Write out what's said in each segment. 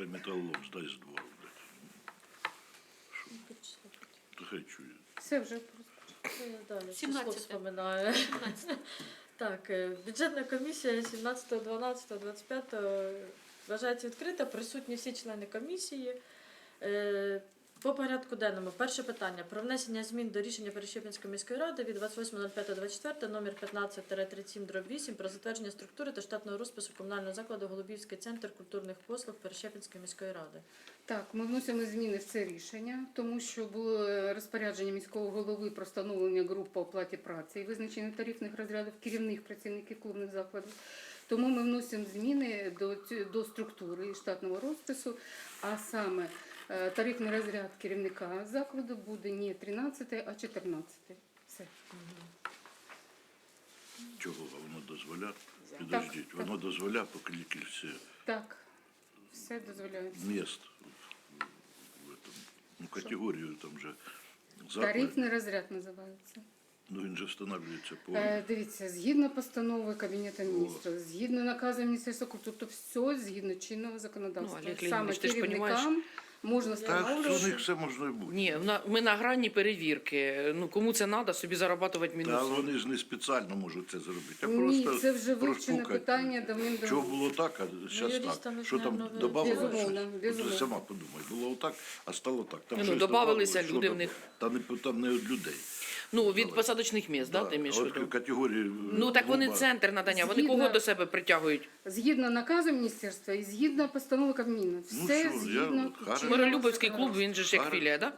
Хай металолом здай з двору, блядь. Та хай чує. Все вже просто. Ну, я далі 17. число вспоминаю. Так, е, бюджетна комісія 17.12.25 вважається відкрита. Присутні всі члени комісії. По порядку денному. Перше питання про внесення змін до рішення Перещепінської міської ради від 28.05.24 номер 15-37 8 про затвердження структури та штатного розпису комунального закладу Голубівський центр культурних послуг Перещепінської міської ради. Так, ми вносимо зміни в це рішення, тому що було е, розпорядження міського голови про встановлення груп по оплаті праці і визначення тарифних розрядів керівних працівників клубних закладів. Тому ми вносимо зміни до, до структури штатного розпису, а саме тарифний розряд керівника закладу буде не 13, а 14. Все. Чого воно дозволяє? Підождіть, воно дозволяє по кількості Так, все дозволяється. мест в, этом, ну, категорію там же Тарифний розряд називається. Ну він же встановлюється по Е, Дивіться, згідно постанови Кабінету міністрів, згідно наказу Міністерства культури, то все згідно чинного законодавства. Ну, Олег Саме Леонідович, ти ж керівникам можна так, у них все можна і бути. Ні, на- ми на грані перевірки. Ну кому це треба, собі зарабатувати Та Але вони ж не спеціально можуть це зробити. А Ні, просто це вже вивчене розпукати. питання давним Чого було так, а зараз юристами так. Що там наверно, додавали? Безумовно, щось? безумовно. Ти сама подумай, було отак, а стало так. Там Ну, щось добавилися додавали, що люди в них. Та не, там не від людей. Ну, від посадочних місць, да, Да, ти в от категорії Ну так вони центр надання, вони Згідно- кого до себе притягують? Згідно наказу міністерства і згідно постанови Кабміну. Ну Все що, я згідно от гарно. чинного Миролюбівський клуб, він же ж як Гарно. філія, да?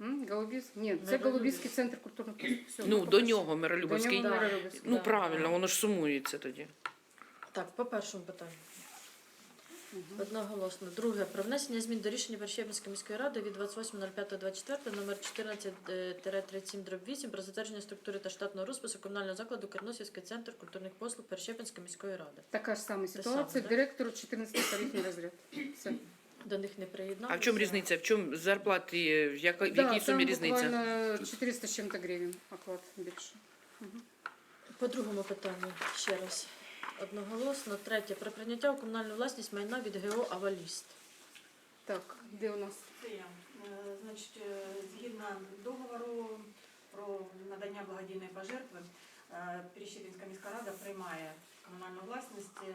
М, Голубівський? Ні, це Голубівський центр культурних послуг. Все, Ну, до нього Миролюбівський. До нього Да. Миролюбівський. Ну Да. правильно, воно ж сумується тоді. Так, по першому питанню. Одноголосно. Друге. Про внесення змін до рішення Перещепінської міської ради від 28.05.24 номер 14-37 про затвердження структури та штатного розпису комунального закладу Керносівський центр культурних послуг Перещепінської міської ради. Така ж сама саме, ситуація. да? Директору 14 тарифний розряд. Все. До них не приєдналися. А в чому різниця? В чому зарплаті, в яка- в Да, якій сумі різниця? буквально 400 з чим-то гривень оклад більше. По другому питанню ще раз. Одноголосно. Третє. Про прийняття у комунальну власність майна від ГО Аваліст. Так, де у нас? Це я. Е, Значить, е, згідно договору про надання благодійної пожертви, е, Перещепінська міська рада приймає комунальну власність е,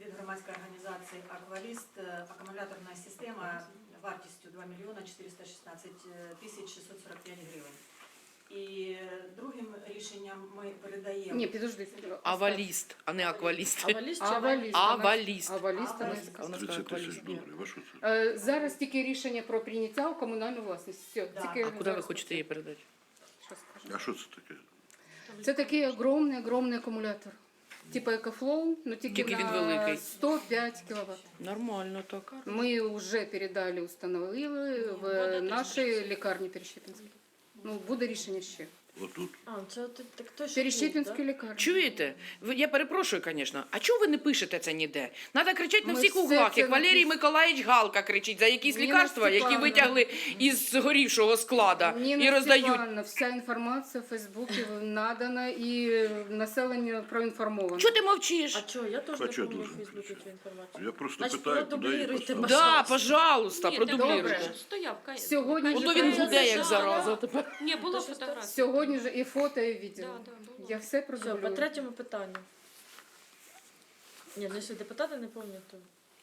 від громадської організації «Акваліст» е, акумуляторна система вартістю 2 мільйона 416 тисяч 645 гривень. І другим рішенням ми передаємо Ні, підожди. Аваліст, а не акваліст. Аваліст чи Аваліст. Аваліст. Аваліст. Аваліст. Аваліст. А у нас 30 тисяч акваліст. доларів. А що це? Е, Зараз тільки рішення про прийняття у комунальну власність. Все, Да. тільки А куди ви зараз хочете її передати? що скажу. А що це таке? Це такий огромний, огромний акумулятор. Типа EcoFlow, но тільки, Тільки він на великий. 105 кВт. Нормально так. Ми вже передали, установили в нашій лікарні Перещепінській. Ну, буде рішення ще. Отут. А, це ти- так той, що Перещепінській тут, лікарні. Чуєте? Ви- Я перепрошую, звісно. А чого ви не пишете це ніде? Надо кричати на Ми всіх все углах, це як Валерій написано. Миколаївич Галка кричить за якісь Ніна лікарства, які витягли із згорівшого склада Ніна і роздають. Степановна, вся інформація в Фейсбуці надана і населення проінформовано. Чого ти мовчиш? А чого? Я теж А не чого помню в дуже Фейсбуці цю інформацію. Я просто Значить, питаю, куди її продубліруйте, поставити. Да, Пожалуйста. пожалуйста, Ні, продублюйте. добре. Стояв, кай- Сьогодні Ото він гуде, як зараза тепер. Ні, ж фотографії. Сьогодні ж і фото, і відео. Да, да, було. Я все Все, по третьому питанню. Ні, ну якщо депутати не пам'ятають, то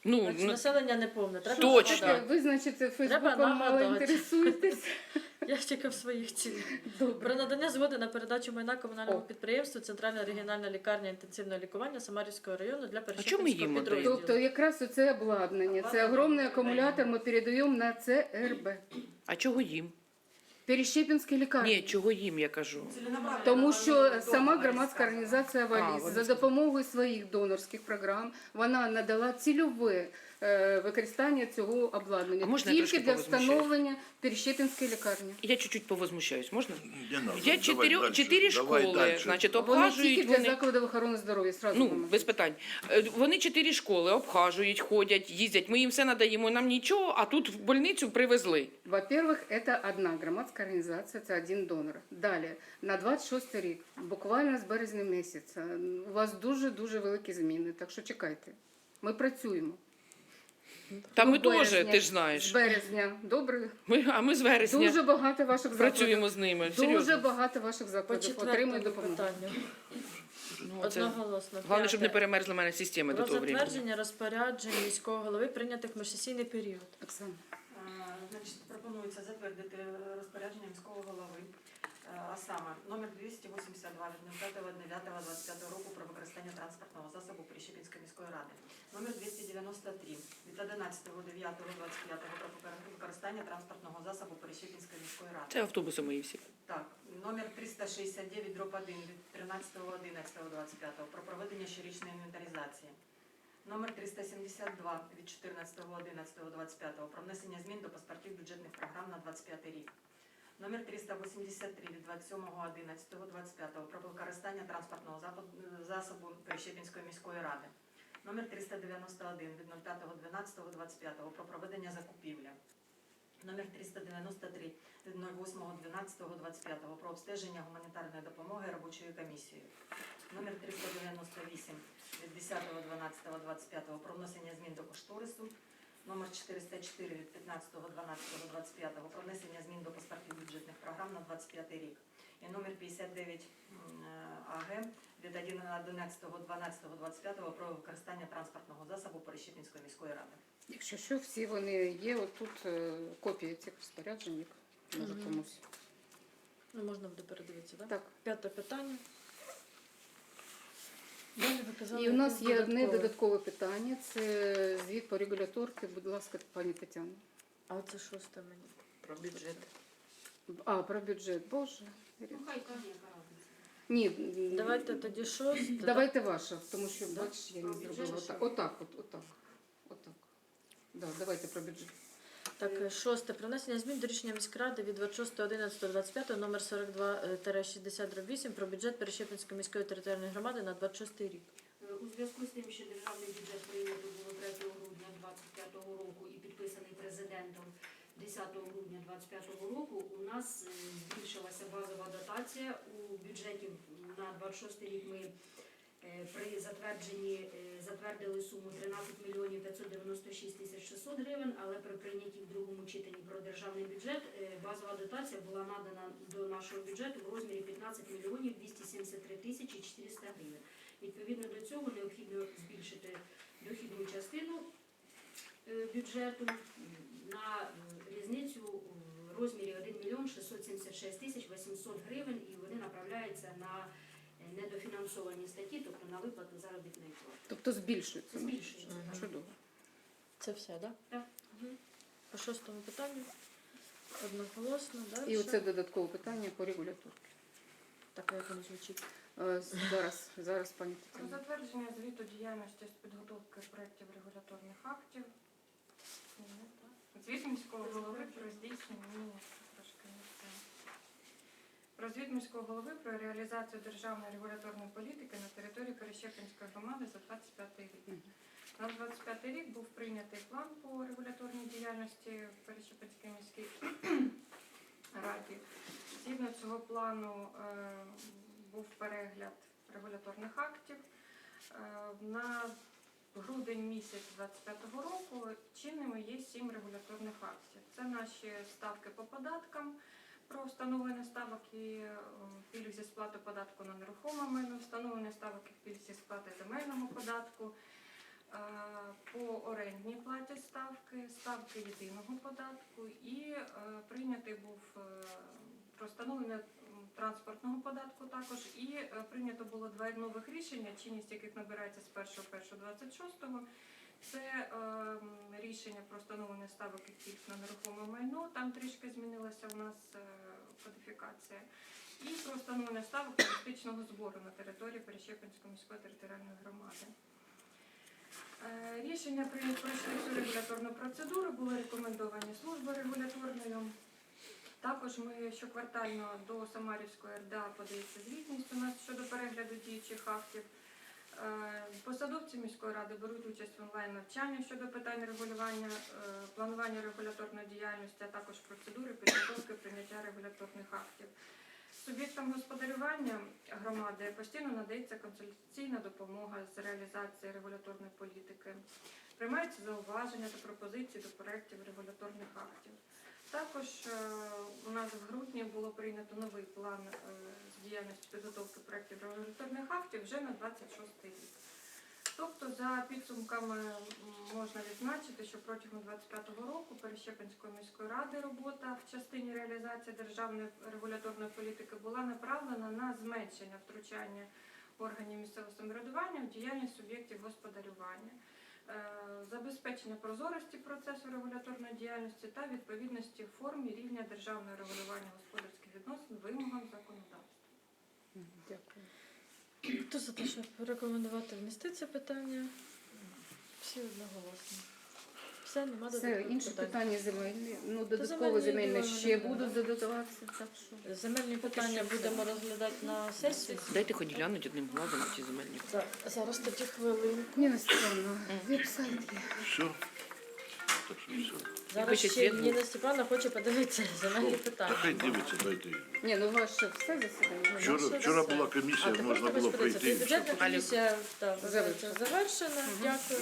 Ну, значить, ну, населення не пам'ятає. Треба Точно. нагадати. Ви, значить, Треба Фейсбуком мало нагадати. інтересуєтесь. Я ж тільки в своїх цілях. Добре. Про надання згоди на передачу майна комунальному О. підприємству Центральна регіональна лікарня інтенсивного лікування Самарівського району для чому їм підрозділу. Тобто якраз оце обладнання, це огромний акумулятор ми передаємо на ЦРБ. а чого їм? Перещепінській лікарні. Ні, чого їм, я кажу. Тому що сама громадська організація Валіс «Валіз» за допомогою своїх донорських програм вона надала цільове використання цього обладнання А можна я тільки трошки для повозмущаюсь? встановлення Перещепінської лікарні. Я чуть-чуть повозмущаюсь, можна? Не надо, Є давай чотири, дальше, чотири давай школи, дальше. значить, Вони обхажують тільки для вони. закладів охорони здоров'я, сразу Ну, вам без питань. Е, Вони чотири школи обхажують, ходять, їздять. Ми їм все надаємо, нам нічого, а тут в больницю привезли. Во-первых, это одна громадська організація, це один донор. Далі, на 26 рік, буквально з березня місяця, у вас дуже-дуже великі зміни, так що чекайте. Ми працюємо. Та ми Ну, теж, березня. ти ж З знаєш. березня. Добре. Ми, а ми з вересня Дуже багато ваших працюємо з ними. Дуже Серйозно. багато ваших По закладів четвертому отримують допомогу. питанню. Ну, це... Одноголосно. Головне, щоб не П'яте. перемерзла в мене система до Про того времени. затвердження розпоряджень міського голови прийнятих в міжсесійний період. Оксана. Е, Значить, пропонується затвердити розпорядження міського голови, а саме номер 282 від 05.09.25 року про використання транспортного засобу Перещепінської міської ради, номер 293 від 11.09.25 про використання транспортного засобу Перещепінської міської ради. Це автобуси мої всі. Так, номер 369 дроб 1 від 13.11.25 про проведення щорічної інвентаризації. Номер 372 від 14.11.25 про внесення змін до паспортів бюджетних програм на 25 рік. Номер 383 від 27.11.25 про використання транспортного засобу Перещепінської міської ради. Номер 391 від 05.12.25 про проведення закупівля. Номер 393 від 08.12.25 про обстеження гуманітарної допомоги робочою комісією. Номер 398 від 10.12.25 про внесення змін до кошторису. Номер 404 від 15.12.25 про внесення змін до паспортів бюджетних програм на 25 рік. І номер 59 АГ від 11.12.25 про використання транспортного засобу Перещепінської міської ради. Якщо що, всі вони є, отут е, копії цих розпоряджень, може комусь. Ну, можна буде передивитися, так? Так. П'яте питання. І у нас якесь є одне додаткове. додаткове питання. Це звіт по регуляторці. Будь ласка, пані Тетяна. А це шосте мені. Про бюджет. А, про бюджет. Боже. Ну, хай каже, яка разниця. Ні, Давайте тоді шосте. Давайте ваша, тому що, Да? бачиш, я не Про бюджет зробила. ще? Отак, отак, от, отак. Отак. Да, давайте про бюджет. Так, е, шосте. Про внесення змін до рішення міськради від 26.11.25 номер 42-60-8 про бюджет Перещепінської міської територіальної громади на 26 рік. Е, У зв'язку з тим, що державний бюджет прийнято було 3 грудня 2025 року і підписаний президентом 10 грудня 2025 року, у нас е, збільшилася базова дотація у бюджеті на 26 рік. Ми е, при затвердженні е, затвердили суму 13 мільйонів 596 тисяч 600 гривень, але при прийнятті в другому читанні про державний бюджет базова дотація була надана до нашого бюджету в розмірі 15 мільйонів 273 тисячі 400 гривень. Відповідно до цього необхідно збільшити бюджету на е, різницю в розмірі 1 мільйон 676 тисяч 800 гривень, і вони направляються на е, недофінансовані статті, тобто на виплату заробітної плати. Тобто збільшується. Збільшується. Мгм. Чудово. Це все, так? Так. По шостому питанню. Одноголосно, далі. І оце додаткове питання по регуляторці. Так, а як воно звучить? Е, Зараз, зараз, пані Про Тетяна. затвердження звіту діяльності з підготовки проєктів регуляторних актів. Звіт міського голови про здійснення трошки не те. Про звіт міського голови про реалізацію державної регуляторної політики на території Перещепинської громади за 25 рік. На 25 рік був прийнятий план по регуляторній діяльності в Перещепинській міській раді. Згідно цього плану е, був перегляд регуляторних актів. Е, На грудень місяць 25-го року чинними є сім регуляторних актів. Це наші ставки по податкам про встановлення ставок і е, пільг зі сплати податку на нерухоме майно, встановлення ставок і пільг зі сплати земельного податку, е, по орендній платі ставки, ставки єдиного податку і е, прийнятий був е, про встановлення транспортного податку також. І е, прийнято було два нових рішення, чинність яких набирається з 1.1.26. Це е, рішення про встановлення ставок пільг на нерухоме майно. Там трішки змінилася у нас е, кодифікація. І про встановлення ставок туристичного збору на території Перещепинської міської територіальної громади. Е, Рішення пройшли всю регуляторну процедуру, були рекомендовані служби регуляторною. Також ми щоквартально до Самарівської РДА подається звітність у нас щодо перегляду діючих актів. Е, Посадовці міської ради беруть участь в онлайн-навчанні щодо питань регулювання, е, планування регуляторної діяльності, а також процедури підготовки прийняття регуляторних актів. Суб'єктам господарювання громади постійно надається консультаційна допомога з реалізації регуляторної політики. Приймаються зауваження та пропозиції до проєктів регуляторних актів. Також е, у нас в грудні було прийнято новий план е, з діяльності підготовки проєктів регуляторних актів вже на 26 рік. Тобто, за підсумками можна відзначити, що протягом 2025 року Перещепинської міської ради робота в частині реалізації державної регуляторної політики була направлена на зменшення втручання органів місцевого самоврядування в діяльність суб'єктів господарювання, забезпечення прозорості процесу регуляторної діяльності та відповідності формі рівня державного регулювання господарських відносин вимогам законодавства. Дякую. Хто за те, щоб рекомендувати внести це питання? Всі одноголосно. Все, нема Все, додаткових інші питань. питання земельні. Ну, додатково земельні ще будуть додаватися, так що. Земельні питання будемо розглядати на сесії. Дайте хоч глянуть одним глазом ці земельні. Так, зараз тоді хвилинку. Ніна Степановна, веб-сайт є. Все. Так що все. Зараз ще світло. Ніна Степановна хоче подивитися земельні Та питання. хай дивиться, дайте. Ні, ну ваше все засідання. Вчора, вчора була комісія, можна було і все. Бюджетна комісія так, завершена. Дякую.